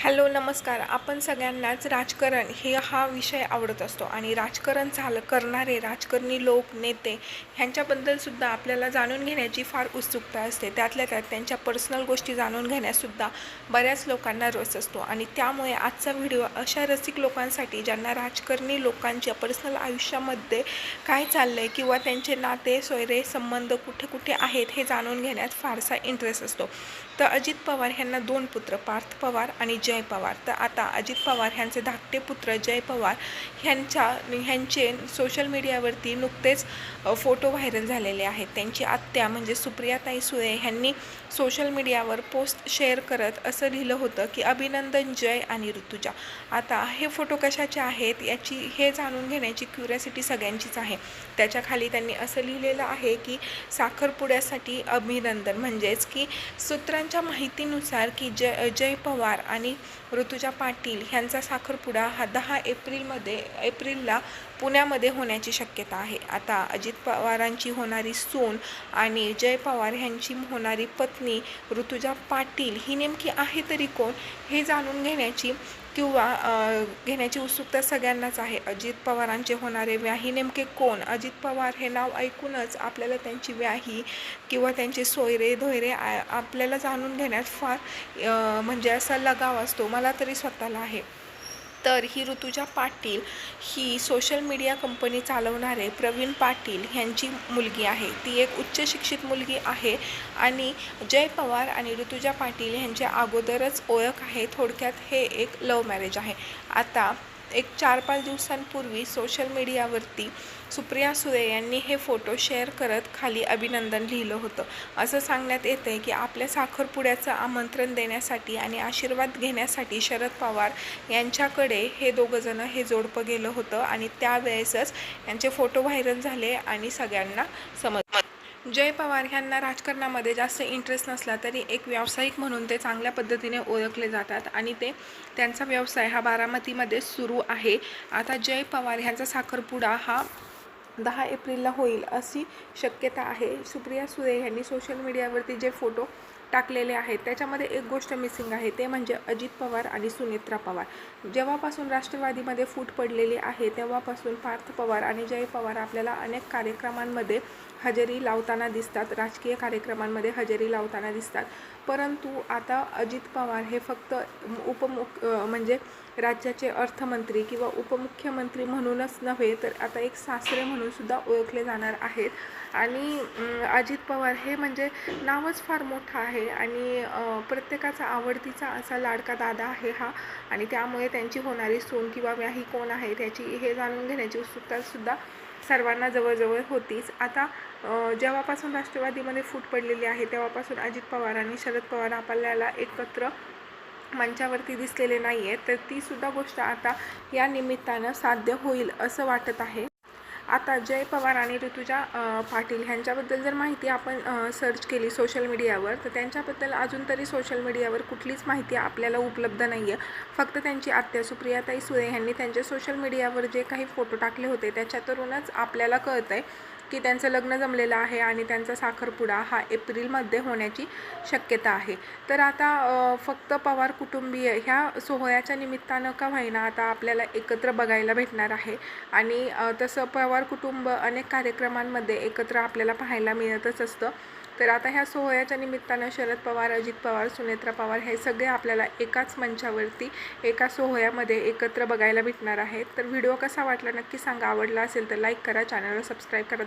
Hello नमस्कार. आपण सगळ्यांनाच राजकारण हे हा विषय आवडत असतो आणि राजकारण झालं करणारे राजकारणी लोक नेते ह्यांच्याबद्दलसुद्धा आपल्याला जाणून घेण्याची फार उत्सुकता असते. त्यातल्या त्यात त्यांच्या पर्सनल गोष्टी जाणून घेण्यासुद्धा बऱ्याच लोकांना रस असतो आणि त्यामुळे आजचा व्हिडिओ अशा रसिक लोकांसाठी ज्यांना राजकारणी लोकांच्या पर्सनल आयुष्यामध्ये काय चाललं आहे किंवा त्यांचे नाते सोयरे संबंध कुठे कुठे आहेत हे जाणून घेण्यात फारसा इंटरेस्ट असतो. तर अजित पवार ह्यांना दोन पुत्र पार्थ पवार आणि जय पवार. तर आता अजित पवार ह्यांचे धाकटे पुत्र जय पवार ह्यांच्या ह्यांचे सोशल मीडियावरती नुकतेच फोटो व्हायरल झालेले आहेत. त्यांची आत्या म्हणजे सुप्रियाताई सुळे ह्यांनी सोशल मीडियावर पोस्ट शेअर करत असं लिहिलं होतं की अभिनंदन जय आणि ऋतुजा. आता हे फोटो कशाचे आहेत याची हे जाणून घेण्याची क्युरियासिटी सगळ्यांचीच आहे. त्याच्याखाली त्यांनी असं लिहिलेलं आहे की साखरपुड्यासाठी अभिनंदन. म्हणजेच की सूत्रांच्या माहितीनुसार की जय जय पवार आणि ऋतुजा पाटील ह्यांचा साखरपुडा हा दहा एप्रिलमध्ये एप्रिलला पुण्यामध्ये होण्याची शक्यता आहे. आता अजित पवारांची होणारी सून आणि जय पवार ह्यांची होणारी पत्नी ऋतुजा पाटील ही नेमकी आहे तरी कोण हे जाणून घेण्याची किंवा घेण्याची उत्सुकता सगळ्यांनाच आहे. अजित पवारांचे होणारे व्याही नेमके कोण? अजित पवार हे नाव ऐकूनच आपल्याला त्यांची व्याही किंवा त्यांचे सोयरे धोयरे आ- आपल्याला जाणून घेण्यात फार म्हणजे असा लगाव असतो. मला तरी स्वतःला आहे. तर ही ऋतुजा पाटील ही सोशल मीडिया कंपनी चालवणारे प्रवीण पाटील ह्यांची मुलगी आहे. ती एक उच्च शिक्षित मुलगी आहे आणि जय पवार आणि ऋतुजा पाटील ह्यांच्या अगोदरच ओळख आहे. थोडक्यात हे एक लव्ह मॅरेज आहे. आता एक चार पाच दिवसांपूर्वी सोशल मीडियावरती सुप्रिया सुळे यांनी हे फोटो शेअर करत खाली अभिनंदन लिहिलं होतं. असं सांगण्यात येतं आहे की आपल्या साखरपुड्याचं आमंत्रण देण्यासाठी आणि आशीर्वाद घेण्यासाठी शरद पवार यांच्याकडे हे दोघंजणं हे जोडपं गेलं होतं आणि त्यावेळेसच यांचे फोटो व्हायरल झाले आणि सगळ्यांना समज जय पवार ह्यांना राजकारणामध्ये जास्त इंटरेस्ट नसला तरी एक व्यावसायिक म्हणून ते चांगल्या पद्धतीने ओळखले जातात आणि ते त्यांचा व्यवसाय हा बारामतीमध्ये सुरू आहे. आता जय पवार ह्यांचा साखरपुडा हा दहा एप्रिलला होईल अशी शक्यता आहे. सुप्रिया सुळे यांनी सोशल मीडियावरती जे फोटो टाकलेले आहेत. त्याच्यामध्ये एक गोष्ट मिसिंग आहे. ते म्हणजे अजित पवार आणि सुनेत्रा पवार. जेव्हापासून राष्ट्रवादीमध्ये फूट पडलेली आहे तेव्हापासून पार्थ पवार आणि जय पवार आपल्याला अनेक कार्यक्रमांमध्ये हजेरी लावताना दिसतात. राजकीय कार्यक्रमांमध्ये हजेरी लावताना दिसतात. परंतु आता अजित पवार हे फक्त उपमुख म्हणजे राज्याचे अर्थमंत्री किंवा उपमुख्यमंत्री म्हणूनच नव्हे तर आता एक सासरे म्हणून सुद्धा ओळखले जाणार आहेत. आणि अजित पवार हे म्हणजे नावच फार मोठं आहे. आणि प्रत्येकाचा आवडतीचा असा लाडका दादा आहे हा आणि त्यामुळे त्यांची होणारी सून किंवा व्याही कोण आहे त्याची हे जाणून घेण्याची उत्सुकतासुद्धा सर्वांना जवळजवळ होतीच. आता जेव्हापासून राष्ट्रवादीमध्ये फूट पडलेली आहे तेव्हापासून अजित पवार आणि शरद पवार आपल्याला एकत्र मंचावरती दिसलेले नाही आहेत तर तीसुद्धा गोष्ट आता या निमित्तानं साध्य होईल असं वाटत आहे. आता जय पवार आणि ऋतुजा पाटील ह्यांच्याबद्दल जर माहिती आपण सर्च केली सोशल मीडियावर तर त्यांच्याबद्दल अजून तरी सोशल मीडियावर कुठलीच माहिती आपल्याला उपलब्ध नाही आहे फक्त त्यांची आत्या सुप्रियाताई सुरे यांनी त्यांच्या सोशल मीडियावर जे काही फोटो टाकले होते त्याच्यातूनच आपल्याला कळतं आहे की त्यांचं लग्न जमलेलं आहे आणि त्यांचा साखरपुडा हा एप्रिलमध्ये होण्याची शक्यता आहे. तर आता फक्त पवार कुटुंबीय ह्या सोहळ्याच्या निमित्तानं का होईना आता आपल्याला एकत्र बघायला भेटणार आहे. आणि तसं पवार कुटुंब अनेक कार्यक्रमांमध्ये एकत्र आपल्याला पाहायला मिळतच असतं. तर आता ह्या सोहळ्याच्या निमित्तानं शरद पवार अजित पवार सुनेत्रा पवार हे सगळे आपल्याला एकाच मंचावरती एका सोहळ्यामध्ये एकत्र बघायला भेटणार आहेत. तर व्हिडिओ कसा वाटला नक्की सांगा. आवडला असेल तर लाईक करा चॅनलला सबस्क्राईब करा.